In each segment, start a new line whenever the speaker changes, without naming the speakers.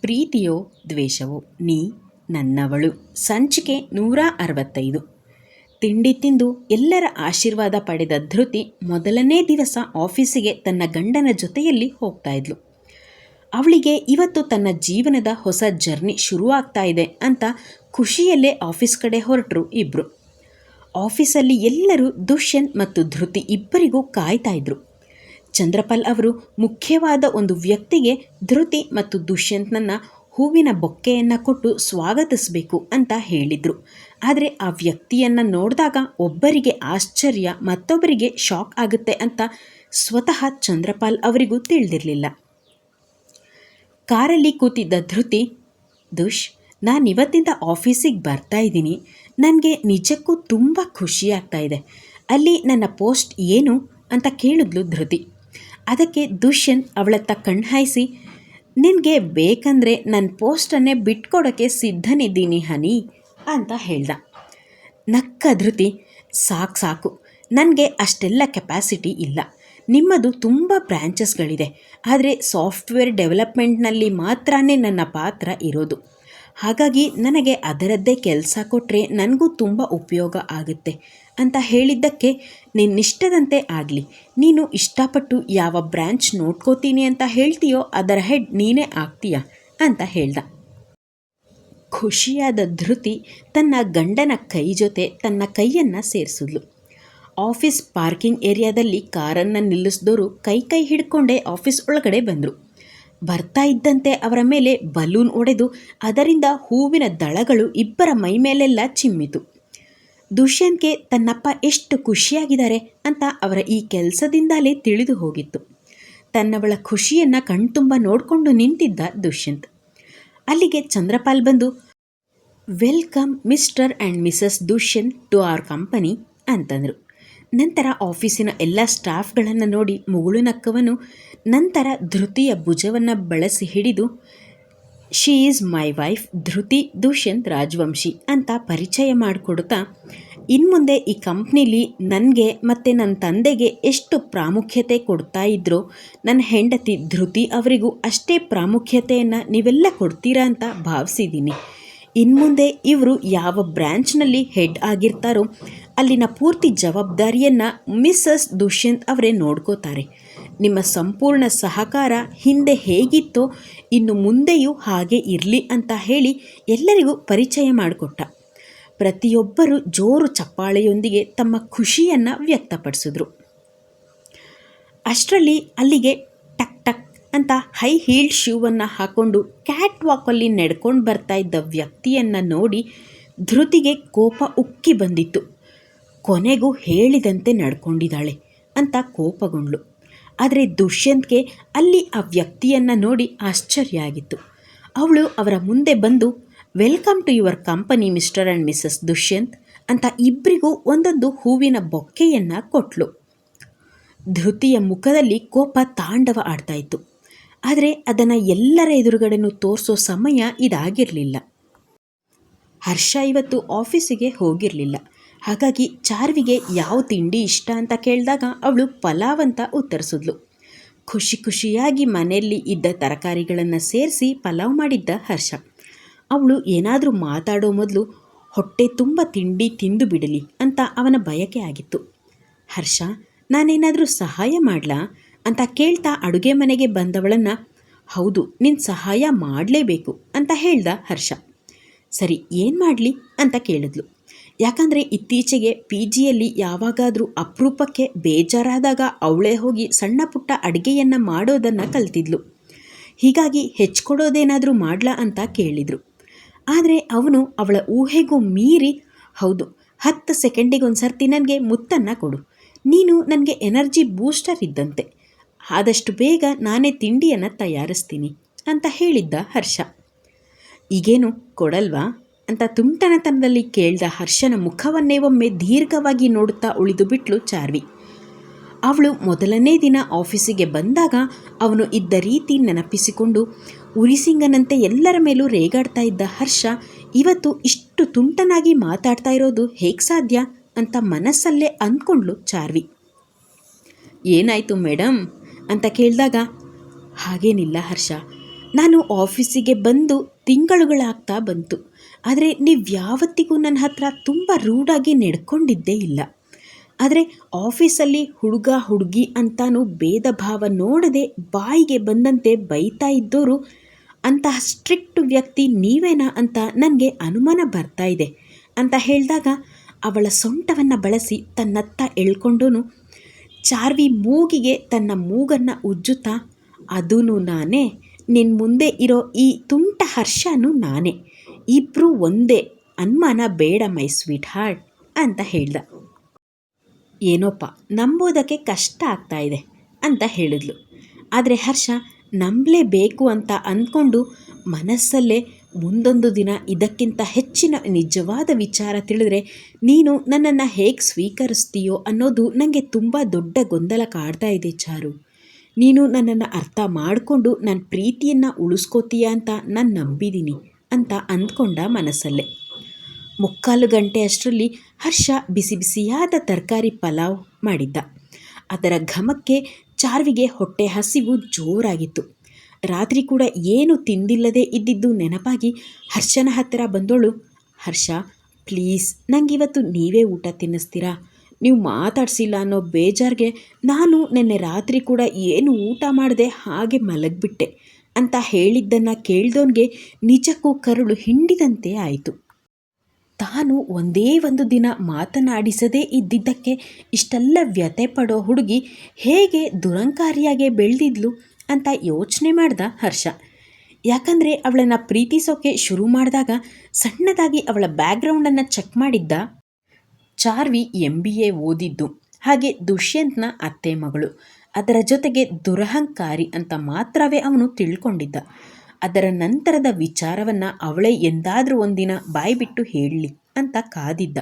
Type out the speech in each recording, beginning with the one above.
ಪ್ರೀತಿಯೋ ದ್ವೇಷವೋ ನೀ ನನ್ನವಳು. ಸಂಚಿಕೆ ನೂರ ಅರವತ್ತೈದು. ತಿಂಡಿ ತಿಂದು ಎಲ್ಲರ ಆಶೀರ್ವಾದ ಪಡೆದ ಧೃತಿ ಮೊದಲನೇ ದಿವಸ ಆಫೀಸಿಗೆ ತನ್ನ ಗಂಡನ ಜೊತೆಯಲ್ಲಿ ಹೋಗ್ತಾ ಇದ್ಲು. ಅವಳಿಗೆ ಇವತ್ತು ತನ್ನ ಜೀವನದ ಹೊಸ ಜರ್ನಿ ಶುರುವಾಗ್ತಾ ಇದೆ ಅಂತ ಖುಷಿಯಲ್ಲೇ ಆಫೀಸ್ ಕಡೆ ಹೊರಟರು ಇಬ್ಬರು ಆಫೀಸಲ್ಲಿ ಎಲ್ಲರೂ ದುಷ್ಯಂತ್ ಮತ್ತು ಧೃತಿ ಇಬ್ಬರಿಗೂ ಕಾಯ್ತಾ ಇದ್ರು. ಚಂದ್ರಪಾಲ್ ಅವರು ಮುಖ್ಯವಾದ ಒಂದು ವ್ಯಕ್ತಿಗೆ ಧೃತಿ ಮತ್ತು ದುಷ್ಯಂತ್ನನ್ನು ಹೂವಿನ ಬೊಕ್ಕೆಯನ್ನು ಕೊಟ್ಟು ಸ್ವಾಗತಿಸಬೇಕು ಅಂತ ಹೇಳಿದರು. ಆದರೆ ಆ ವ್ಯಕ್ತಿಯನ್ನು ನೋಡಿದಾಗ ಒಬ್ಬರಿಗೆ ಆಶ್ಚರ್ಯ, ಮತ್ತೊಬ್ಬರಿಗೆ ಶಾಕ್ ಆಗುತ್ತೆ ಅಂತ ಸ್ವತಃ ಚಂದ್ರಪಾಲ್ ಅವರಿಗೂ ತಿಳಿದಿರಲಿಲ್ಲ. ಕಾರಲ್ಲಿ ಕೂತಿದ್ದ ಧೃತಿ, ದುಷ್ ನಾನು ಇವತ್ತಿಂದ ಆಫೀಸಿಗೆ ಬರ್ತಾ ಇದ್ದೀನಿ. ನನಗೆ ನಿಜಕ್ಕೂ ತುಂಬ ಖುಷಿಯಾಗ್ತಾ ಇದೆ. ಅಲ್ಲಿ ನನ್ನ ಪೋಸ್ಟ್ ಏನು? ಅಂತ ಕೇಳಿದ್ಲು ಧೃತಿ. ಅದಕ್ಕೆ ದುಷ್ಯಂತ್ ಅವಳತ್ತ ಕಣ್ಹಾಯಿಸಿ ನಿನಗೆ ಬೇಕಂದರೆ ನನ್ನ ಪೋಸ್ಟನ್ನೇ ಬಿಟ್ಕೊಡೋಕ್ಕೆ ಸಿದ್ಧನಿದ್ದೀನಿ ಹನಿ ಅಂತ ಹೇಳ್ದ. ನಕ್ಕ ಧೃತಿ ಸಾಕು ಸಾಕು, ನನಗೆ ಅಷ್ಟೆಲ್ಲ ಕೆಪಾಸಿಟಿ ಇಲ್ಲ. ನಿಮ್ಮದು ತುಂಬ ಬ್ರ್ಯಾಂಚಸ್ಗಳಿದೆ ಆದರೆ ಸಾಫ್ಟ್ವೇರ್ ಡೆವಲಪ್ಮೆಂಟ್ನಲ್ಲಿ ಮಾತ್ರನೇ ನನ್ನ ಪಾತ್ರ ಇರೋದು. ಹಾಗಾಗಿ ನನಗೆ ಅದರದ್ದೇ ಕೆಲಸ ಕೊಟ್ಟರೆ ನನಗೂ ತುಂಬ ಉಪಯೋಗ ಆಗುತ್ತೆ ಅಂತ ಹೇಳಿದ್ದಕ್ಕೆ ನಿನ್ನಿಷ್ಟದಂತೆ ಆಗಲಿ. ನೀನು ಇಷ್ಟಪಟ್ಟು ಯಾವ ಬ್ರ್ಯಾಂಚ್ ನೋಡ್ಕೋತೀನಿ ಅಂತ ಹೇಳ್ತೀಯೋ ಅದರ ಹೆಡ್ ನೀನೇ ಆಗ್ತೀಯ ಅಂತ ಹೇಳ್ದ. ಖುಷಿಯಾದ ಧೃತಿ ತನ್ನ ಗಂಡನ ಕೈ ಜೊತೆ ತನ್ನ ಕೈಯನ್ನು ಸೇರಿಸಿದ್ಲು. ಆಫೀಸ್ ಪಾರ್ಕಿಂಗ್ ಏರಿಯಾದಲ್ಲಿ ಕಾರನ್ನು ನಿಲ್ಲಿಸಿದವರು ಕೈ ಕೈ ಹಿಡ್ಕೊಂಡೇ ಆಫೀಸ್ ಒಳಗಡೆ ಬಂದರು. ಬರ್ತಾ ಇದ್ದಂತೆ ಅವರ ಮೇಲೆ ಬಲೂನ್ ಒಡೆದು ಅದರಿಂದ ಹೂವಿನ ದಳಗಳು ಇಬ್ಬರ ಮೈ ಮೇಲೆಲ್ಲ ಚಿಮ್ಮಿತು. ದುಷ್ಯಂತ್ಗೆ ತನ್ನಪ್ಪ ಎಷ್ಟು ಖುಷಿಯಾಗಿದ್ದಾರೆ ಅಂತ ಅವರ ಈ ಕೆಲಸದಿಂದಲೇ ತಿಳಿದು ಹೋಗಿತ್ತು. ತನ್ನವಳ ಖುಷಿಯನ್ನು ಕಣ್ತುಂಬ ನೋಡಿಕೊಂಡು ನಿಂತಿದ್ದ ದುಷ್ಯಂತ್. ಅಲ್ಲಿಗೆ ಚಂದ್ರಪಾಲ್ ಬಂದು, welcome Mr and Mrs Dushyant to our company ಅಂತಂದರು. ನಂತರ ಆಫೀಸಿನ ಎಲ್ಲ ಸ್ಟಾಫ್ಗಳನ್ನು ನೋಡಿ ಮುಗುಳು ನಕ್ಕವನು ನಂತರ ಧೃತಿಯ ಭುಜವನ್ನು ಬಳಸಿ ಹಿಡಿದು she is my wife Dhriti Dushyant Rajvanshi ಅಂತ ಪರಿಚಯ ಮಾಡಿಕೊಡ್ತಾ ಇನ್ಮುಂದೆ ಈ ಕಂಪ್ನಿಲಿ ನನಗೆ ಮತ್ತು ನನ್ನ ತಂದೆಗೆ ಎಷ್ಟು ಪ್ರಾಮುಖ್ಯತೆ ಕೊಡ್ತಾ ಇದ್ರೋ ನನ್ನ ಹೆಂಡತಿ ಧೃತಿ ಅವರಿಗೂ ಅಷ್ಟೇ ಪ್ರಾಮುಖ್ಯತೆಯನ್ನು ನೀವೆಲ್ಲ ಕೊಡ್ತೀರಾ ಅಂತ ಭಾವಿಸಿದ್ದೀನಿ. ಇನ್ಮುಂದೆ ಇವರು ಯಾವ ಬ್ರ್ಯಾಂಚ್ನಲ್ಲಿ ಹೆಡ್ ಆಗಿರ್ತಾರೋ, ಅಲ್ಲಿನ ಪೂರ್ತಿ ಜವಾಬ್ದಾರಿಯನ್ನು ಮಿಸ್ಸಸ್ ದುಷ್ಯಂತ್ ಅವರೇ ನೋಡ್ಕೋತಾರೆ. ನಿಮ್ಮ ಸಂಪೂರ್ಣ ಸಹಕಾರ ಹಿಂದೆ ಹೇಗಿತ್ತೋ ಇನ್ನು ಮುಂದೆಯೂ ಹಾಗೆ ಇರಲಿ ಅಂತ ಹೇಳಿ ಎಲ್ಲರಿಗೂ ಪರಿಚಯ ಮಾಡಿಕೊಟ್ಟ. ಪ್ರತಿಯೊಬ್ಬರು ಜೋರು ಚಪ್ಪಾಳೆಯೊಂದಿಗೆ ತಮ್ಮ ಖುಷಿಯನ್ನು ವ್ಯಕ್ತಪಡಿಸಿದ್ರು. ಅಷ್ಟರಲ್ಲಿ ಅಲ್ಲಿಗೆ ಟಕ್ ಟಕ್ ಅಂತ ಹೈ ಹೀಲ್ಡ್ ಶೂವನ್ನು ಹಾಕ್ಕೊಂಡು ಕ್ಯಾಟ್ ವಾಕಲ್ಲಿ ನಡ್ಕೊಂಡು ಬರ್ತಾ ಇದ್ದ ವ್ಯಕ್ತಿಯನ್ನು ನೋಡಿ ಧೃತಿಗೆ ಕೋಪ ಉಕ್ಕಿ ಬಂದಿತ್ತು. ಕೊನೆಗೂ ಹೇಳಿದಂತೆ ನಡ್ಕೊಂಡಿದ್ದಾಳೆ ಅಂತ ಕೋಪಗೊಂಡ್ಳು. ಆದರೆ ದುಷ್ಯಂತ್ಗೆ ಅಲ್ಲಿ ಆ ವ್ಯಕ್ತಿಯನ್ನು ನೋಡಿ ಆಶ್ಚರ್ಯ ಆಗಿತ್ತು. ಅವಳು ಅವರ ಮುಂದೆ ಬಂದು welcome to your company Mr and Mrs Dushyant ಅಂತ ಇಬ್ಬರಿಗೂ ಒಂದೊಂದು ಹೂವಿನ ಬೊಕ್ಕೆಯನ್ನು ಕೊಟ್ಲು. ಧೃತಿಯ ಮುಖದಲ್ಲಿ ಕೋಪ ತಾಂಡವ ಆಡ್ತಾ ಇತ್ತು. ಆದರೆ ಅದನ್ನು ಎಲ್ಲರ ಎದುರುಗಡೆನೂ ತೋರಿಸೋ ಸಮಯ ಇದಾಗಿರಲಿಲ್ಲ. ಹರ್ಷ ಇವತ್ತು ಆಫೀಸಿಗೆ ಹೋಗಿರಲಿಲ್ಲ. ಹಾಗಾಗಿ ಚಾರ್ವಿಗೆ ಯಾವ ತಿಂಡಿ ಇಷ್ಟ ಅಂತ ಕೇಳಿದಾಗ ಅವಳು ಪಲಾವ್ ಅಂತ ಉತ್ತರಿಸಿದ್ಲು. ಖುಷಿ ಖುಷಿಯಾಗಿ ಮನೆಯಲ್ಲಿ ಇದ್ದ ತರಕಾರಿಗಳನ್ನು ಸೇರಿಸಿ ಪಲಾವ್ ಮಾಡಿದ್ದ ಹರ್ಷ. ಅವಳು ಏನಾದರೂ ಮಾತಾಡೋ ಮೊದಲು ಹೊಟ್ಟೆ ತುಂಬ ತಿಂಡಿ ತಿಂದು ಬಿಡಲಿ ಅಂತ ಅವನ ಬಯಕೆ ಆಗಿತ್ತು. ಹರ್ಷ, ನಾನೇನಾದರೂ ಸಹಾಯ ಮಾಡಲಾ ಅಂತ ಕೇಳ್ತಾ ಅಡುಗೆ ಮನೆಗೆ ಬಂದವಳನ್ನು, ಹೌದು ನಿನ್ನ ಸಹಾಯ ಮಾಡಲೇಬೇಕು ಅಂತ ಹೇಳ್ದ ಹರ್ಷ. ಸರಿ, ಏನು ಮಾಡಲಿ ಅಂತ ಕೇಳಿದ್ಲು. ಯಾಕಂದರೆ ಇತ್ತೀಚೆಗೆ ಪಿ ಜಿಯಲ್ಲಿ ಯಾವಾಗಾದರೂ ಅಪರೂಪಕ್ಕೆ ಬೇಜಾರಾದಾಗ ಅವಳೇ ಹೋಗಿ ಸಣ್ಣ ಪುಟ್ಟ ಅಡುಗೆಯನ್ನು ಮಾಡೋದನ್ನು ಕಲ್ತಿದ್ಲು. ಹೀಗಾಗಿ ಹೆಚ್ಕೊಡೋದೇನಾದರೂ ಮಾಡ್ಲಾ ಅಂತ ಕೇಳಿದರು. ಆದರೆ ಅವನು ಅವಳ ಊಹೆಗೂ ಮೀರಿ, ಹೌದು, ಹತ್ತು ಸೆಕೆಂಡಿಗೊಂದು ಸರ್ತಿ ನನಗೆ ಮುತ್ತನ್ನು ಕೊಡು. ನೀನು ನನಗೆ ಎನರ್ಜಿ ಬೂಸ್ಟರ್ ಇದ್ದಂತೆ. ಆದಷ್ಟು ಬೇಗ ನಾನೇ ತಿಂಡಿಯನ್ನು ತಯಾರಿಸ್ತೀನಿ, ಅಂತ ಹೇಳಿದ್ದ ಹರ್ಷ. ಈಗೇನು ಕೊಡಲ್ವಾ? ಅಂತ ತುಂಟನತನದಲ್ಲಿ ಕೇಳಿದ ಹರ್ಷನ ಮುಖವನ್ನೇ ಒಮ್ಮೆ ದೀರ್ಘವಾಗಿ ನೋಡುತ್ತಾ ಉಳಿದು ಬಿಟ್ಲು ಚಾರ್ವಿ. ಅವಳು ಮೊದಲನೇ ದಿನ ಆಫೀಸಿಗೆ ಬಂದಾಗ ಅವನು ಇದ್ದ ರೀತಿ ನೆನಪಿಸಿಕೊಂಡು ಉರಿಸಿಂಗನಂತೆ ಎಲ್ಲರ ಮೇಲೂ ರೇಗಾಡ್ತಾ ಇದ್ದ ಹರ್ಷ, ಇವತ್ತು ಇಷ್ಟು ತುಂಟನಾಗಿ ಮಾತಾಡ್ತಾ ಇರೋದು ಹೇಗೆ ಸಾಧ್ಯ? ಅಂತ ಮನಸ್ಸಲ್ಲೇ ಅಂದ್ಕೊಂಡ್ಲು ಚಾರ್ವಿ. ಏನಾಯಿತು ಮೇಡಮ್ ಅಂತ ಕೇಳಿದಾಗ, ಹಾಗೇನಿಲ್ಲ ಹರ್ಷ ನಾನು ಆಫೀಸಿಗೆ ಬಂದು ತಿಂಗಳುಗಳಾಗ್ತಾ ಬಂತು. ಆದರೆ ನೀವು ಯಾವತ್ತಿಗೂ ನನ್ನ ಹತ್ರ ತುಂಬ ರೂಡಾಗಿ ನಡ್ಕೊಂಡಿದ್ದೇ ಇಲ್ಲ. ಆದರೆ ಆಫೀಸಲ್ಲಿ ಹುಡುಗ ಹುಡುಗಿ ಅಂತಾನು ಭೇದ ಭಾವ ನೋಡದೆ ಬಾಯಿಗೆ ಬಂದಂತೆ ಬೈತಾ ಇದ್ದೋರು, ಅಂತಹ ಸ್ಟ್ರಿಕ್ಟ್ ವ್ಯಕ್ತಿ ನೀವೇನಾ ಅಂತ ನನಗೆ ಅನುಮಾನ ಬರ್ತಾ ಇದೆ ಅಂತ ಹೇಳಿದಾಗ ಅವಳ ಸೊಂಟವನ್ನು ಬಳಸಿ ತನ್ನತ್ತ ಎಳ್ಕೊಂಡೂ ಚಾರ್ವಿ ಮೂಗಿಗೆ ತನ್ನ ಮೂಗನ್ನು ಉಜ್ಜುತ್ತಾ ಅದೂ ನಾನೇ ನಿನ್ನ ಮುಂದೆ ಇರೋ ಈ ತುಂಟ ಹರ್ಷನೂ ನಾನೇ. ಇಬ್ಬರು ಒಂದೇ. ಅನುಮಾನ ಬೇಡ, ಮೈ ಸ್ವೀಟ್ ಹಾರ್ಟ್ ಅಂತ ಹೇಳ್ದ. ಏನೋಪ್ಪ, ನಂಬೋದಕ್ಕೆ ಕಷ್ಟ ಆಗ್ತಾ ಇದೆ ಅಂತ ಹೇಳಿದ್ಲು. ಆದರೆ ಹರ್ಷ ನಂಬಲೇಬೇಕು ಅಂತ ಅಂದ್ಕೊಂಡು ಮನಸ್ಸಲ್ಲೇ ಮುಂದೊಂದು ದಿನ ಇದಕ್ಕಿಂತ ಹೆಚ್ಚಿನ ನಿಜವಾದ ವಿಚಾರ ತಿಳಿದ್ರೆ ನೀನು ನನ್ನನ್ನು ಹೇಗೆ ಸ್ವೀಕರಿಸ್ತೀಯೋ ಅನ್ನೋದು ನನಗೆ ತುಂಬ ದೊಡ್ಡ ಗೊಂದಲ ಕಾಡ್ತಾ ಇದೆ ಚಾರು. ನೀನು ನನ್ನನ್ನು ಅರ್ಥ ಮಾಡಿಕೊಂಡು ನನ್ನ ಪ್ರೀತಿಯನ್ನು ಉಳಿಸ್ಕೋತೀಯ ಅಂತ ನಾನು ನಂಬಿದ್ದೀನಿ ಅಂತ ಅಂದ್ಕೊಂಡ ಮನಸ್ಸಲ್ಲೇ. ಮುಕ್ಕಾಲು ಗಂಟೆ ಅಷ್ಟರಲ್ಲಿ ಹರ್ಷ ಬಿಸಿ ಬಿಸಿಯಾದ ತರಕಾರಿ ಪಲಾವ್ ಮಾಡಿದ್ದ. ಅದರ ಘಮಕ್ಕೆ ಚಾರ್ವಿಗೆ ಹೊಟ್ಟೆ ಹಸಿವು ಜೋರಾಗಿತ್ತು. ರಾತ್ರಿ ಕೂಡ ಏನು ತಿಂದಿಲ್ಲದೆ ಇದ್ದಿದ್ದು ನೆನಪಾಗಿ ಹರ್ಷನ ಹತ್ತಿರ ಬಂದೋಳು, ಹರ್ಷ, ಪ್ಲೀಸ್, ನಂಗಿವತ್ತು ನೀವೇ ಊಟ ತಿನ್ನಿಸ್ತೀರಾ? ನೀವು ಮಾತಾಡಿಸಿಲ್ಲ ಅನ್ನೋ ಬೇಜಾರಿಗೆ ನಾನು ನಿನ್ನೆ ರಾತ್ರಿ ಕೂಡ ಏನು ಊಟ ಮಾಡದೆ ಹಾಗೆ ಮಲಗಿಬಿಟ್ಟೆ ಅಂತ ಹೇಳಿದ್ದನ್ನು ಕೇಳ್ದವನಿಗೆ ನಿಜಕ್ಕೂ ಕರುಳು ಹಿಂಡಿದಂತೆ ಆಯಿತು. ತಾನು ಒಂದೇ ಒಂದು ದಿನ ಮಾತನಾಡಿಸದೇ ಇದ್ದಿದ್ದಕ್ಕೆ ಇಷ್ಟೆಲ್ಲ ವ್ಯಥೆ ಪಡೋ ಹುಡುಗಿ ಹೇಗೆ ದುರಂಕಾರಿಯಾಗೆ ಬೆಳೆದಿದ್ಲು ಅಂತ ಯೋಚನೆ ಮಾಡ್ದ ಹರ್ಷ. ಯಾಕಂದರೆ ಅವಳನ್ನು ಪ್ರೀತಿಸೋಕೆ ಶುರು ಮಾಡಿದಾಗ ಸಣ್ಣದಾಗಿ ಅವಳ ಬ್ಯಾಕ್ಗ್ರೌಂಡನ್ನು ಚೆಕ್ ಮಾಡಿದ್ದ? ಚಾರ್ವಿ ಎಂ ಬಿ ಎ ಓದಿದ್ದು, ಹಾಗೆ ದುಷ್ಯಂತ್ನ ಅತ್ತೆ ಮಗಳು. ಅದರ ಜೊತೆಗೆ ದುರಹಂಕಾರಿ ಅಂತ ಮಾತ್ರವೇ ಅವನು ತಿಳ್ಕೊಂಡಿದ್ದ. ಅದರ ನಂತರದ ವಿಚಾರವನ್ನು ಅವಳೇ ಎಂದಾದರೂ ಒಂದಿನ ಬಾಯ್ಬಿಟ್ಟು ಹೇಳಲಿ ಅಂತ ಕಾದಿದ್ದ.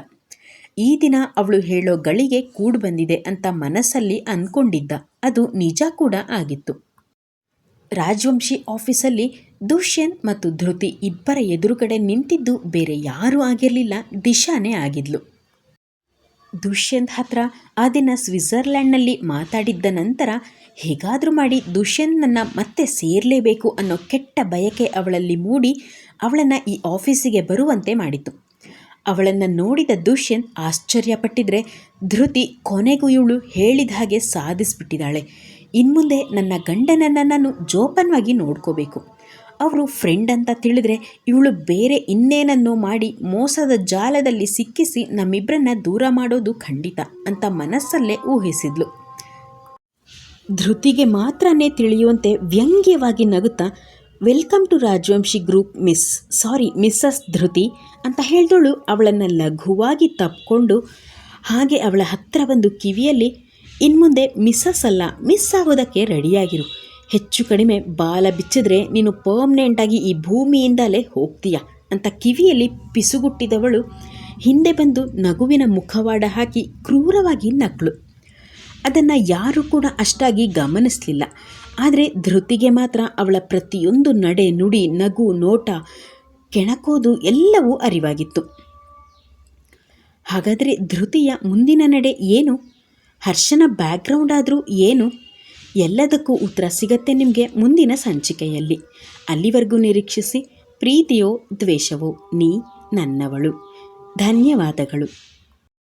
ಈ ದಿನ ಅವಳು ಹೇಳೋ ಗಳಿಗೆ ಕೂಡು ಬಂದಿದೆ ಅಂತ ಮನಸ್ಸಲ್ಲಿ ಅಂದ್ಕೊಂಡಿದ್ದ ಅದು ನಿಜ ಕೂಡ ಆಗಿತ್ತು. ರಾಜವಂಶಿ ಆಫೀಸಲ್ಲಿ ದುಷ್ಯಂತ್ ಮತ್ತು ಧೃತಿ ಇಬ್ಬರ ಎದುರುಗಡೆ ನಿಂತಿದ್ದು ಬೇರೆ ಯಾರೂ ಆಗಿರಲಿಲ್ಲ, ದಿಶಾನೇ ಆಗಿದ್ಲು. ದುಷ್ಯಂತ್ ಹತ್ರ ಆ ದಿನ ಸ್ವಿಟ್ಜರ್ಲ್ಯಾಂಡ್ನಲ್ಲಿ ಮಾತಾಡಿದ್ದ ನಂತರ ಹೇಗಾದರೂ ಮಾಡಿ ದುಷ್ಯಂತ್ನನ್ನು ಮತ್ತೆ ಸೇರಲೇಬೇಕು ಅನ್ನೋ ಕೆಟ್ಟ ಬಯಕೆ ಅವಳಲ್ಲಿ ಮೂಡಿ ಅವಳನ್ನು ಈ ಆಫೀಸಿಗೆ ಬರುವಂತೆ ಮಾಡಿತು. ಅವಳನ್ನು ನೋಡಿದ ದುಷ್ಯಂತ್ ಆಶ್ಚರ್ಯಪಟ್ಟಿದ್ರೆ, ಧೃತಿ ಕೊನೆಗೂ ಇವಳು ಹೇಳಿದ ಹಾಗೆ ಸಾಧಿಸ್ಬಿಟ್ಟಿದ್ದಾಳೆ. ಇನ್ಮುಂದೆ ನನ್ನ ಗಂಡನನ್ನು ನಾನು ಜೋಪಾನವಾಗಿ ನೋಡ್ಕೋಬೇಕು. ಅವರು ಫ್ರೆಂಡ್ ಅಂತ ತಿಳಿದ್ರೆ ಇವಳು ಬೇರೆ ಇನ್ನೇನನ್ನೋ ಮಾಡಿ ಮೋಸದ ಜಾಲದಲ್ಲಿ ಸಿಕ್ಕಿಸಿ ನಮ್ಮಿಬ್ಬರನ್ನ ದೂರ ಮಾಡೋದು ಖಂಡಿತ ಅಂತ ಮನಸ್ಸಲ್ಲೇ ಊಹಿಸಿದ್ಲು. ಧೃತಿಗೆ ಮಾತ್ರನೇ ತಿಳಿಯುವಂತೆ ವ್ಯಂಗ್ಯವಾಗಿ ನಗುತ್ತಾ welcome to Rajavamshi group Miss sorry Mrs Dhriti ಅಂತ ಹೇಳಿದಳು. ಅವಳನ್ನು ಲಘುವಾಗಿ ತಪ್ಪಿಕೊಂಡು ಹಾಗೆ ಅವಳ ಹತ್ತಿರ ಬಂದು ಕಿವಿಯಲ್ಲಿ, ಇನ್ಮುಂದೆ ಮಿಸ್ಸಸ್ ಅಲ್ಲ ಮಿಸ್ ಆಗೋದಕ್ಕೆ ರೆಡಿಯಾಗಿರು ಹೆಚ್ಚು ಕಡಿಮೆ ಬಾಲ ಬಿಚ್ಚಿದ್ರೆ ನೀನು ಪರ್ಮನೆಂಟಾಗಿ ಈ ಭೂಮಿಯಿಂದಲೇ ಹೋಗ್ತೀಯ ಅಂತ ಕಿವಿಯಲ್ಲಿ ಪಿಸುಗುಟ್ಟಿದವಳು ಹಿಂದೆ ಬಂದು ನಗುವಿನ ಮುಖವಾಡ ಹಾಕಿ ಕ್ರೂರವಾಗಿ ನಕ್ಳು. ಅದನ್ನು ಯಾರೂ ಕೂಡ ಅಷ್ಟಾಗಿ ಗಮನಿಸಲಿಲ್ಲ. ಆದರೆ ಧೃತಿಗೆ ಮಾತ್ರ ಅವಳ ಪ್ರತಿಯೊಂದು ನಡೆ, ನುಡಿ, ನಗು, ನೋಟ, ಕೆಣಕೋದು ಎಲ್ಲವೂ ಅರಿವಾಗಿತ್ತು. ಹಾಗಾದರೆ ಧೃತಿಯ ಮುಂದಿನ ನಡೆ ಏನು? ಹರ್ಷನ ಬ್ಯಾಕ್ಗ್ರೌಂಡ್ ಆದರೂ ಏನು? ಎಲ್ಲದಕ್ಕೂ ಉತ್ತರ ಸಿಗತ್ತೆ ನಿಮಗೆ ಮುಂದಿನ ಸಂಚಿಕೆಯಲ್ಲಿ. ಅಲ್ಲಿವರೆಗೂ ನಿರೀಕ್ಷಿಸಿ ಪ್ರೀತಿಯೋ ದ್ವೇಷವೋ ನೀ ನನ್ನವಳು. ಧನ್ಯವಾದಗಳು.